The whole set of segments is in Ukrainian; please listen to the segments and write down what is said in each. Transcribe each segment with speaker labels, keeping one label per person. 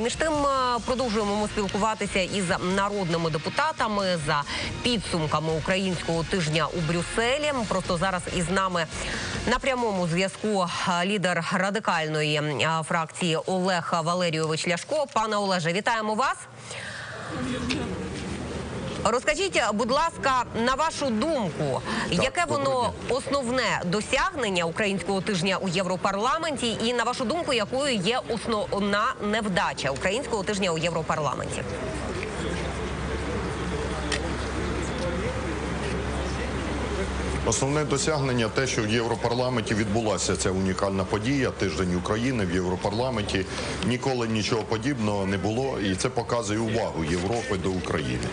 Speaker 1: Між тим е, продовжуємо ми спілкуватися із народними депутатами за підсумками українського тижня у Брюсселі. Просто зараз із нами на прямому зв'язку е, лідер радикальної е, фракції Олег Валерійович Ляшко. Пане Олеже, вітаємо вас. Розкажіть, будь ласка, на вашу думку, яке воно основне досягнення українського тижня у Європарламенті, і на вашу думку, якою є основна невдача українського тижня у Європарламенті?
Speaker 2: Основне досягнення те, що в Європарламенті відбулася ця унікальна подія, тиждень України в Європарламенті. Ніколи нічого подібного не було, і це показує увагу Європи до України.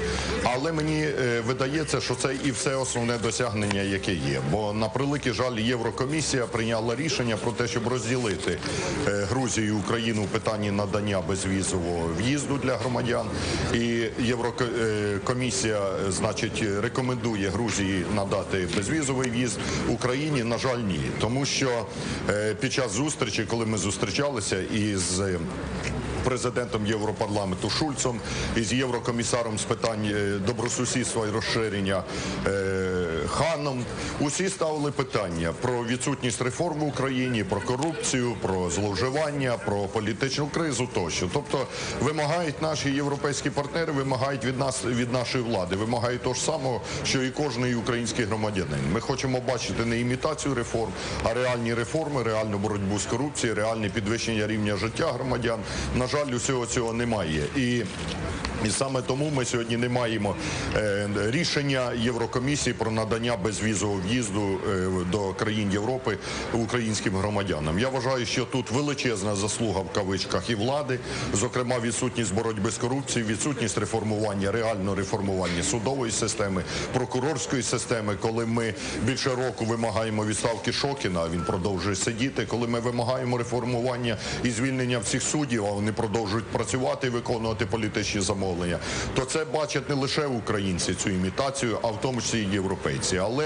Speaker 2: Але мені е, видається, що це і все основне досягнення, яке є. Бо на превеликий жаль, Єврокомісія прийняла рішення про те, щоб розділити е, Грузію і Україну в питанні надання безвізового в'їзду для громадян. І Єврокомісія, е, значить, рекомендує Грузії надати безвізовий в'їзд Україні. На жаль, ні, тому що е, під час зустрічі, коли ми зустрічалися із е, Президентом Європарламенту Шульцом і з єврокомісаром з питань е, добросусідства і розширення Ханом, усі ставили питання про відсутність реформ в Україні, про корупцію, про зловживання, про політичну кризу тощо. Тобто вимагають наші європейські партнери, вимагають від нас від нашої влади, вимагають того ж самого, що і кожний український громадянин. Ми хочемо бачити не імітацію реформ, а реальні реформи, реальну боротьбу з корупцією, реальне підвищення рівня життя громадян. На жаль, усього цього немає. І і саме тому ми сьогодні не маємо е, рішення Єврокомісії про надання безвізового в'їзду е, до країн Європи українським громадянам. Я вважаю, що тут величезна заслуга в кавичках і влади, зокрема відсутність боротьби з корупцією, відсутність реформування, реального реформування судової системи, прокурорської системи, коли ми більше року вимагаємо відставки Шокіна, а він продовжує сидіти. Коли ми вимагаємо реформування і звільнення всіх суддів, а вони продовжують працювати і виконувати політичні замовлення, то це бачать не лише українці цю імітацію, а в тому числі і європейці. Але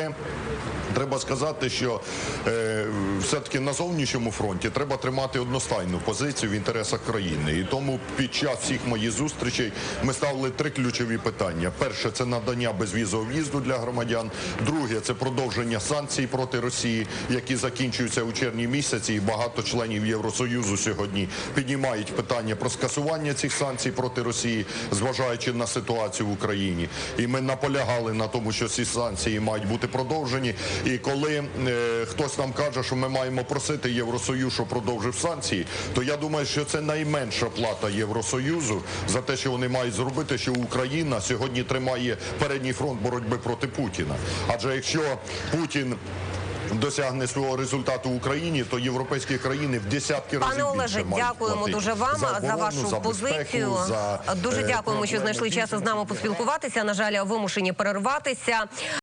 Speaker 2: Треба сказати, що е, все-таки на зовнішньому фронті треба тримати одностайну позицію в інтересах країни. І тому під час всіх моїх зустрічей ми ставили три ключові питання: перше це надання безвізового в'їзду для громадян. Друге це продовження санкцій проти Росії, які закінчуються у червні місяці. І багато членів Євросоюзу сьогодні піднімають питання про скасування цих санкцій проти Росії, зважаючи на ситуацію в Україні. І ми наполягали на тому, що ці санкції мають бути продовжені. І коли е, хтось нам каже, що ми маємо просити Євросоюз, щоб продовжив санкції, то я думаю, що це найменша плата Євросоюзу за те, що вони мають зробити, що Україна сьогодні тримає передній фронт боротьби проти Путіна. Адже якщо Путін Досягне свого результату в Україні, то європейські країни в десятки
Speaker 1: Пане
Speaker 2: разів
Speaker 1: Олеже,
Speaker 2: більше мають
Speaker 1: дякуємо дуже вам за,
Speaker 2: оборону,
Speaker 1: вашу
Speaker 2: за безпеку,
Speaker 1: позицію.
Speaker 2: за,
Speaker 1: Дуже
Speaker 2: е,
Speaker 1: дякуємо, що знайшли час з нами поспілкуватися. На жаль, вимушені перерватися.